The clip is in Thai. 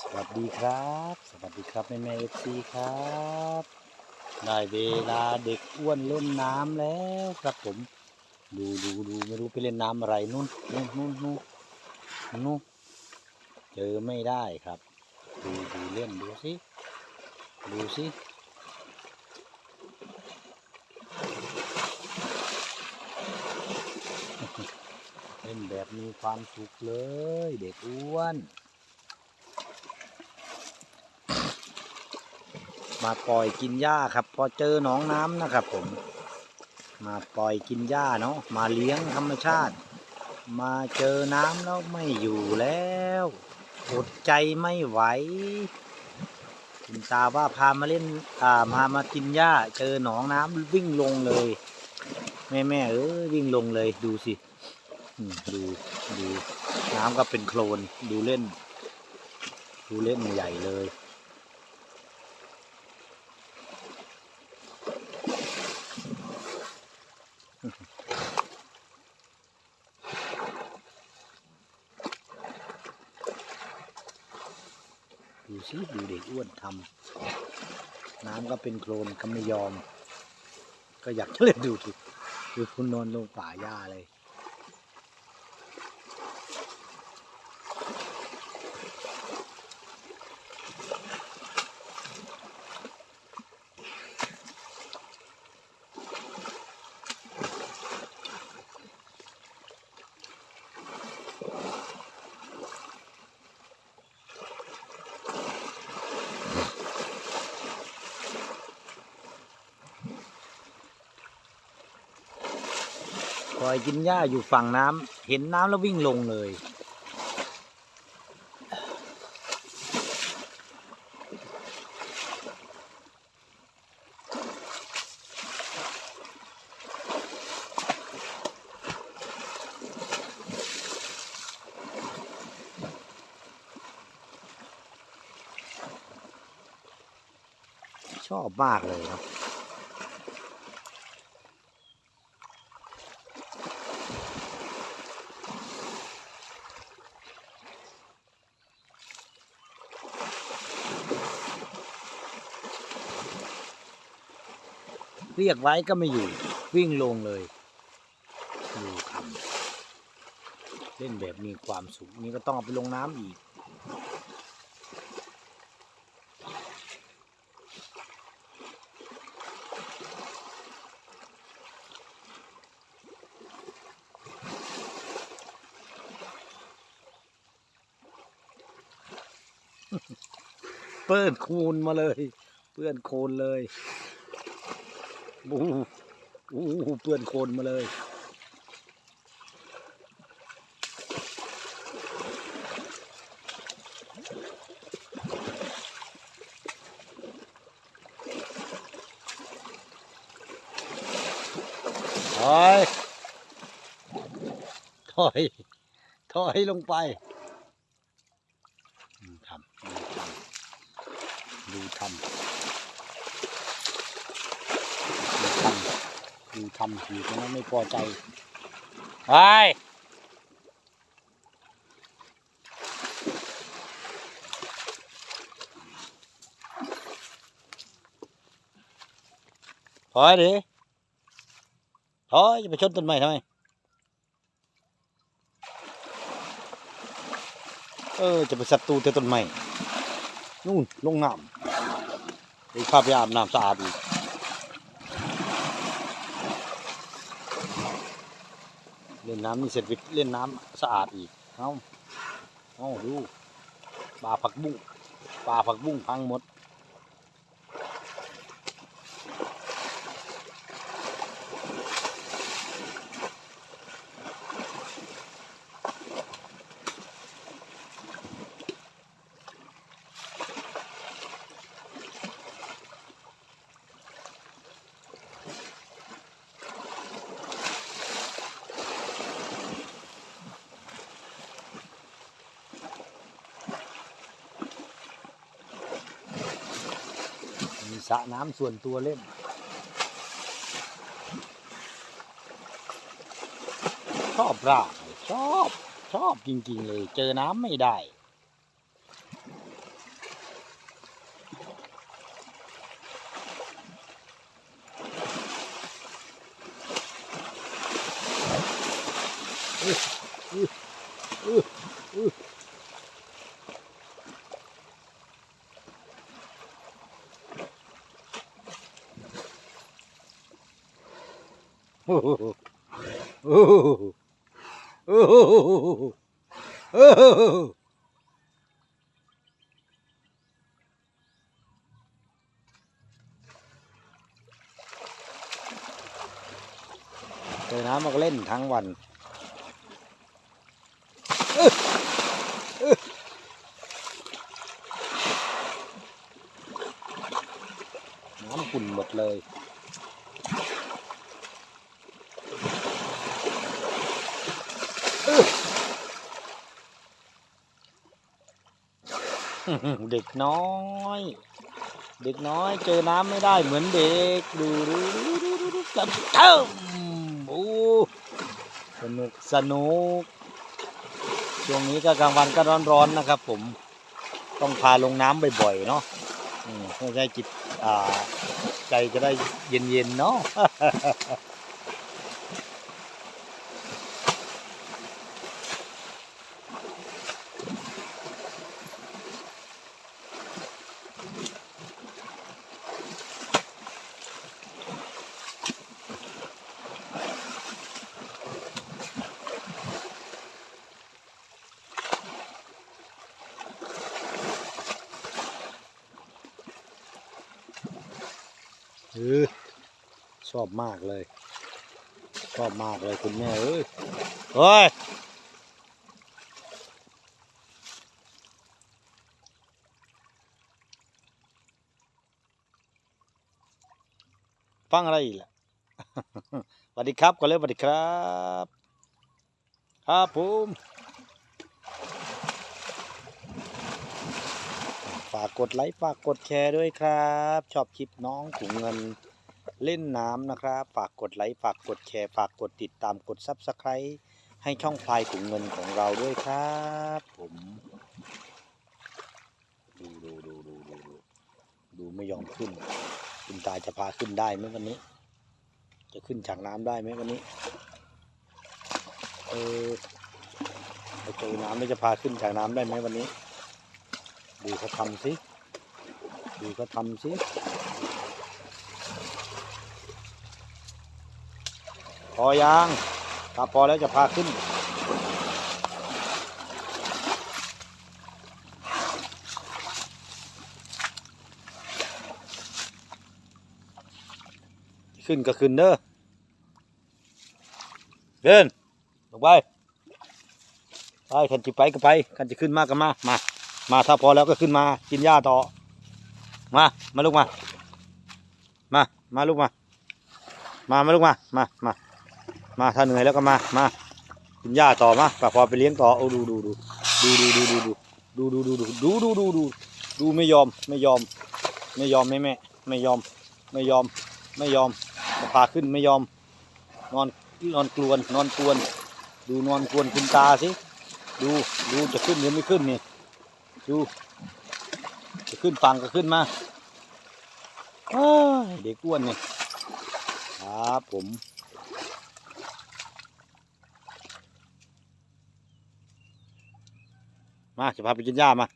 สวัสดีครับ สวัสดีครับแม่แม่เอฟซีครับ ได้เวลาเด็กอ้วนเล่นน้ำแล้วครับผม ดูดูดูไม่รู้ไปเล่นน้ำอะไรนู่นนู่นนู่นนู่นนู่นเจอไม่ได้ครับ ดูดูเล่นดูสิดูสิเล่นแบบมีความสุขเลย เด็กอ้วน มาปล่อยกินหญ้าครับ พอเจอหนองน้ำนะครับ ผม มาปล่อยกินหญ้าเนาะมาเลี้ยงธรรมชาติ มาเจอน้ำแล้วไม่อยู่แล้วอดใจไม่ไหวคุณตาว่าพามาเล่นอ่าพามากินหญ้า เจอหนองน้ำวิ่งลงเลย แม่แม่เอ้ยวิ่งลงเลยดูสิดูดู น้ำก็เป็นโคลนดูเล่น ดูเล่นใหญ่เลย ดูสิดูเด็กอ้วนทำน้ำก็เป็นโคลนก็ไม่ยอม ก็อยากจะเล่นดูสิดูคุณนอนลงป่าหญ้าเลย คอยกินหญ้าอยู่ฝั่งน้ำเห็นน้ำแล้ววิ่งลงเลย ชอบมากเลยเนาะเรียกไว้ก็ไม่อยู่วิ่งลงเลยดูทำเล่นแบบมีความสุขนี่ก็ต้องเอาไปลงน้ำอีก เปื้อนโคลนมาเลย เปื้อนโคลนเลยอู้อู้เปื้อนโคลนมาเลย ถอย ถอย ถอยลงไปอืมทำดู ทำดูทำดูทำดูทำอยู่ตรงนั้นไม่พอใจไปถอยดิถอยจะไปชนต้นไม้ทำไมเออจะไปศัตรูแต่ต้นไม้นู่นลงน้ำ ไปพาไปอาบน้ำสะอาดอีกเล่นน้ำนี่เสร็จวิเล่นน้ำสะอาดอีกเอาเอาดูปลาผักบุ้งปลาผักบุ้งพังหมด สระน้ำส่วนตัวเล่น ชอบราชอบชอบจริง ๆ เลย เจอน้ำไม่ได้ เจอน้ำมันก็เล่นทั้งวันน้ำขุ่นหมดเลย เด็กน้อย เด็กน้อยเจอน้ำไม่ได้เหมือนเด็ก ดูดูดูดูดูดูกันเติมโอ้สนุกสนุก ช่วงนี้ก็กลางวันก็ร้อนๆนะครับ ผม ต้องพาลงน้ำบ่อยๆเนาะอืมเพื่อให้จิตใจจะได้เย็นๆเนาะ ออชอบมากเลย ชอบมากเลยคุณแม่เอ้ยเฮ้ยฟังอะไรอีกล่ะสวัสดีครับก่อนเลยสวัสดีครับ ครับผม ฝากกดไลค์ฝากกดแชร์ด้วยครับ ชอบคลิปน้องถุงเงินเล่นน้ำนะครับ ฝากกดไลค์ฝากกดแชร์ฝากกดติดตามกดซับสไครต์ให้ช่องพลายถุงเงินของเราด้วยครับ ผมดูดูดูดูดูดูดูไม่ยอมขึ้น คุณตาจะพาขึ้นได้ไหมวันนี้ จะขึ้นจากน้ำได้ไหมวันนี้ เออไปเจอน้ำแล้วจะพาขึ้นจากน้ำได้ไหมวันนี้ ดูเขาทำสิ ดูเขาทำสิพอยังถ้าพอแล้วจะพาขึ้น ขึ้นก็ขึ้นเด้อเดินลงไป ไปคันจะไปก็ไปคันจะขึ้นมากก็มา มา มาถ้าพอแล้วก็ขึ้นมากินหญ้าต่อ มา มาลูกมา มา มาลูกมา มา มาลูกมา มา มา มาถ้าเหนื่อยแล้วก็มา มา กินหญ้าต่อมาป้าพอไปเลี้ยงต่อโอ้ดูดูดูดูดูดูดูดูดูดูดูดูดูดูดูดูไม่ยอมไม่ยอม ไม่ยอมแม่แม่ไม่ยอม ไม่ยอม ไม่ยอมพาขึ้นไม่ยอม นอนนอนกลวน นอนกวน ดูนอนกวนคุณตาสิ ดูดูจะขึ้นหรือไม่ขึ้นนี่ ดูจะขึ้นฟังก็ขึ้นมาเด็กอ้วนนี่ครับผมมาจะพาไปกินหญ้ามา